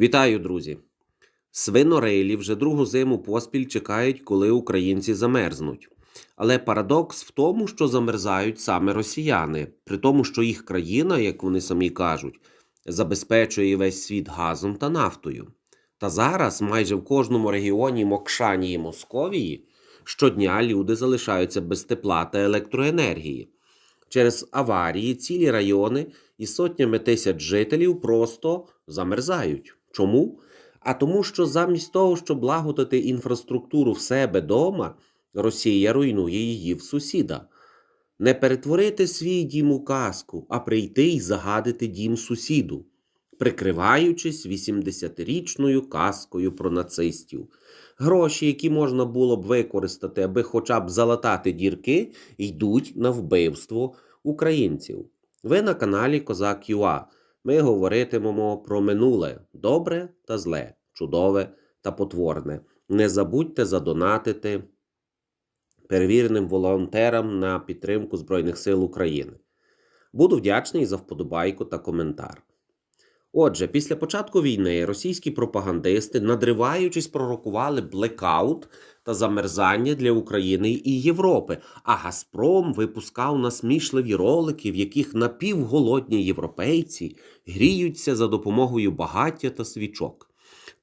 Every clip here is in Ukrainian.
Вітаю, друзі! Свинорилі вже другу зиму поспіль чекають, коли українці замерзнуть. Але парадокс в тому, що замерзають саме росіяни, при тому, що їх країна, як вони самі кажуть, забезпечує весь світ газом та нафтою. Та зараз майже в кожному регіоні Мокшанії і Московії щодня люди залишаються без тепла та електроенергії. Через аварії цілі райони і сотнями тисяч жителів просто замерзають. Чому? А тому, що замість того, щоб лагодити інфраструктуру в себе дома, Росія руйнує її в сусіда. Не перетворити свій дім у казку, а прийти і загадити дім сусіду, прикриваючись 80-річною казкою про нацистів. Гроші, які можна було б використати, аби хоча б залатати дірки, йдуть на вбивство українців. Ви на каналі Козак ЮА. Ми говоритимемо про минуле добре та зле, чудове та потворне. Не забудьте задонатити перевіреним волонтерам на підтримку Збройних сил України. Буду вдячний за вподобайку та коментар. Отже, після початку війни російські пропагандисти, надриваючись, пророкували блекаут та замерзання для України і Європи, а Газпром випускав насмішливі ролики, в яких напівголодні європейці гріються за допомогою багаття та свічок.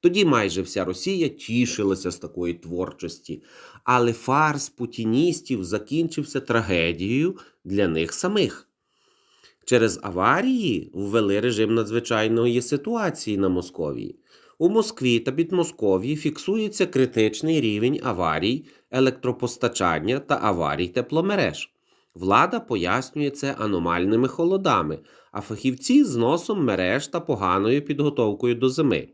Тоді майже вся Росія тішилася з такої творчості, але фарс путіністів закінчився трагедією для них самих. Через аварії ввели режим надзвичайної ситуації на Московії. У Москві та Підмосков'ї фіксується критичний рівень аварій електропостачання та аварій тепломереж. Влада пояснює це аномальними холодами, а фахівці зносом мереж та поганою підготовкою до зими.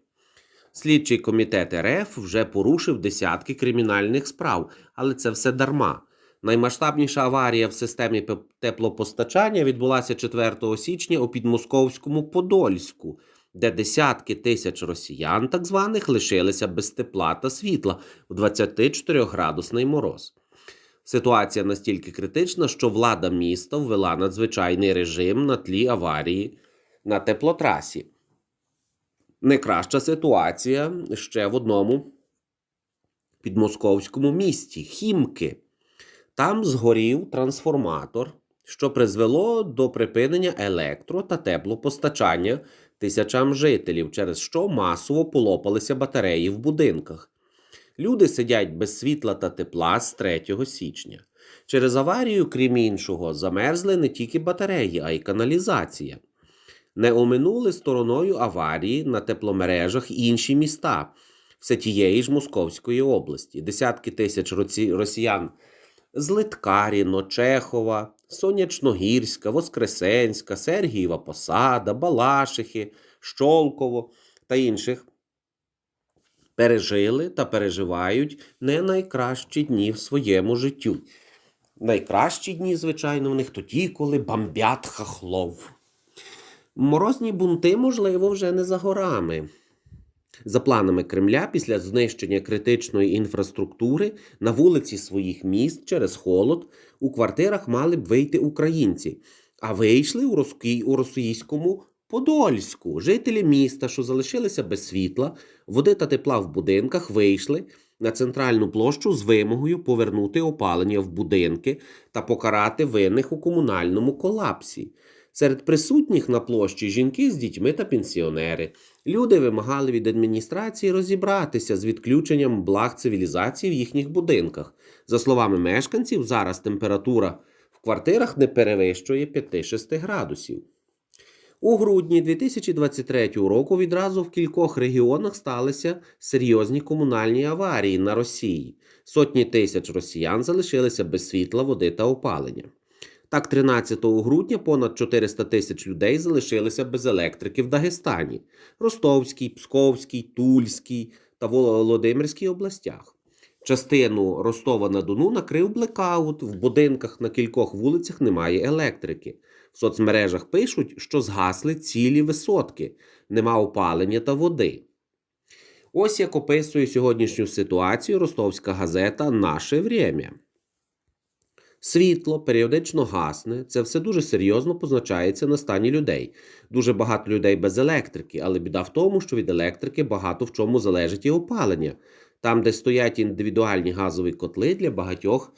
Слідчий комітет РФ вже порушив десятки кримінальних справ, але це все дарма. Наймасштабніша аварія в системі теплопостачання відбулася 4 січня у підмосковському Подольську, де десятки тисяч росіян, так званих, лишилися без тепла та світла в 24-градусний мороз. Ситуація настільки критична, що влада міста ввела надзвичайний режим на тлі аварії на теплотрасі. Не краща ситуація ще в одному підмосковському місті Хімки. Там згорів трансформатор, що призвело до припинення електро та теплопостачання тисячам жителів, через що масово полопалися батареї в будинках. Люди сидять без світла та тепла з 3 січня. Через аварію, крім іншого, замерзли не тільки батареї, а й каналізація. Не оминули стороною аварії на тепломережах інші міста, все тієї ж Московської області. Десятки тисяч росіян з Литкаріно, Чехова, Сонячногірська, Воскресенська, Сергієва Посада, Балашихи, Щолково та інших пережили та переживають не найкращі дні в своєму життю. Найкращі дні, звичайно, в них тоді, коли бомбять хахлов. Морозні бунти, можливо, вже не за горами. За планами Кремля, після знищення критичної інфраструктури на вулиці своїх міст через холод у квартирах мали б вийти українці, а вийшли у, Роски... у російському Подольську. Жителі міста, що залишилися без світла, води та тепла в будинках, вийшли на центральну площу з вимогою повернути опалення в будинки та покарати винних у комунальному колапсі. Серед присутніх на площі жінки з дітьми та пенсіонери. Люди вимагали від адміністрації розібратися з відключенням благ цивілізації в їхніх будинках. За словами мешканців, зараз температура в квартирах не перевищує 5-6 градусів. У грудні 2023 року відразу в кількох регіонах сталися серйозні комунальні аварії на Росії. Сотні тисяч росіян залишилися без світла, води та опалення. Так, 13 грудня понад 400 тисяч людей залишилися без електрики в Дагестані, Ростовській, Псковській, Тульській та Володимирській областях. Частину Ростова на Дону накрив блекаут. В будинках на кількох вулицях немає електрики. В соцмережах пишуть, що згасли цілі висотки, нема опалення та води. Ось як описує сьогоднішню ситуацію ростовська газета Наше Время. Світло періодично гасне. Це все дуже серйозно позначається на стані людей. Дуже багато людей без електрики, але біда в тому, що від електрики багато в чому залежить і опалення. Там, де стоять індивідуальні газові котли, для багатьох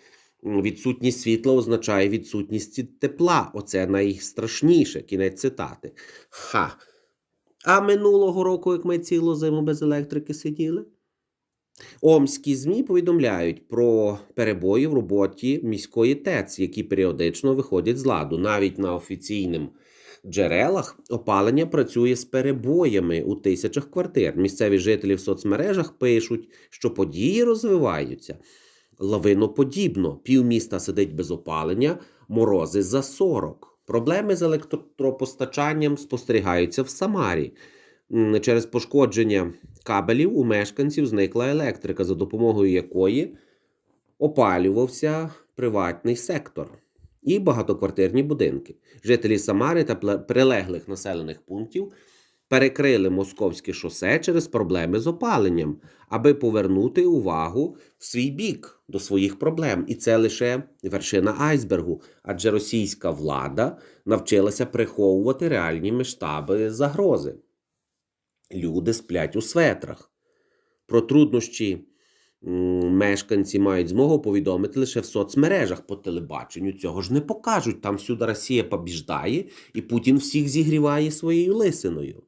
відсутність світла означає відсутність тепла. Оце найстрашніше. Кінець цитати. Ха. А минулого року, як ми цілу зиму без електрики сиділи? Омські ЗМІ повідомляють про перебої в роботі міської ТЕЦ, які періодично виходять з ладу. Навіть на офіційним джерелах опалення працює з перебоями у тисячах квартир. Місцеві жителі в соцмережах пишуть, що події розвиваються лавиноподібно. Півміста сидить без опалення, морози за 40. Проблеми з електропостачанням спостерігаються в Самарі. Через пошкодження кабелів у мешканців зникла електрика, за допомогою якої опалювався приватний сектор і багатоквартирні будинки. Жителі Самари та прилеглих населених пунктів перекрили московське шосе через проблеми з опаленням, аби повернути увагу в свій бік до своїх проблем. І це лише вершина айсбергу, адже російська влада навчилася приховувати реальні масштаби загрози. Люди сплять у светрах. Про труднощі мешканці мають змогу повідомити лише в соцмережах по телебаченню. Цього ж не покажуть. Там всюди Росія побіждає, і Путін всіх зігріває своєю лисиною.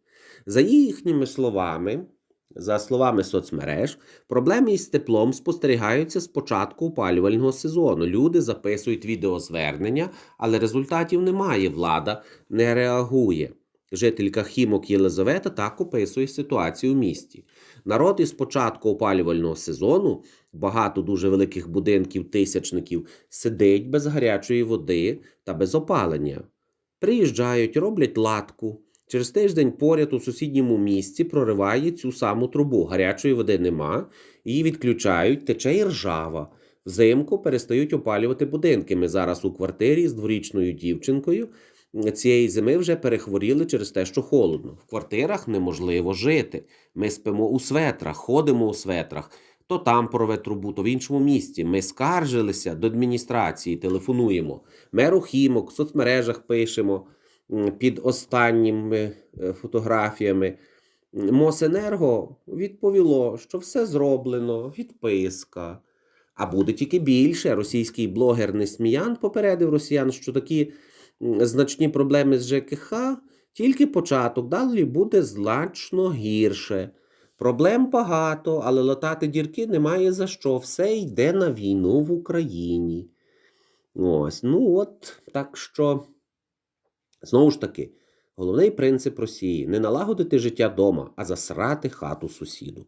За їхніми словами, за словами соцмереж, проблеми із теплом спостерігаються з початку опалювального сезону. Люди записують відеозвернення, але результатів немає. Влада не реагує. Жителька Хімок Єлизавета так описує ситуацію в місті. Народ із початку опалювального сезону, багато дуже великих будинків, тисячників, сидить без гарячої води та без опалення. Приїжджають, роблять латку. Через тиждень поряд у сусідньому місті прориває цю саму трубу. Гарячої води нема, її відключають, тече і ржава. Взимку перестають опалювати будинки. Ми зараз у квартирі з дворічною дівчинкою цієї зими вже перехворіли через те, що холодно. В квартирах неможливо жити. Ми спимо у светрах, ходимо у светрах. То там порве трубу, то в іншому місті. Ми скаржилися до адміністрації, телефонуємо. Меру Хімок, в соцмережах пишемо під останніми е, фотографіями. Мосенерго відповіло, що все зроблено, відписка. А буде тільки більше. Російський блогер Несміян попередив росіян, що такі значні проблеми з ЖКХ тільки початок, далі буде значно гірше. Проблем багато, але латати дірки немає за що. Все йде на війну в Україні. Ось, ну от, так що, знову ж таки, головний принцип Росії не налагодити життя дома, а засрати хату сусіду.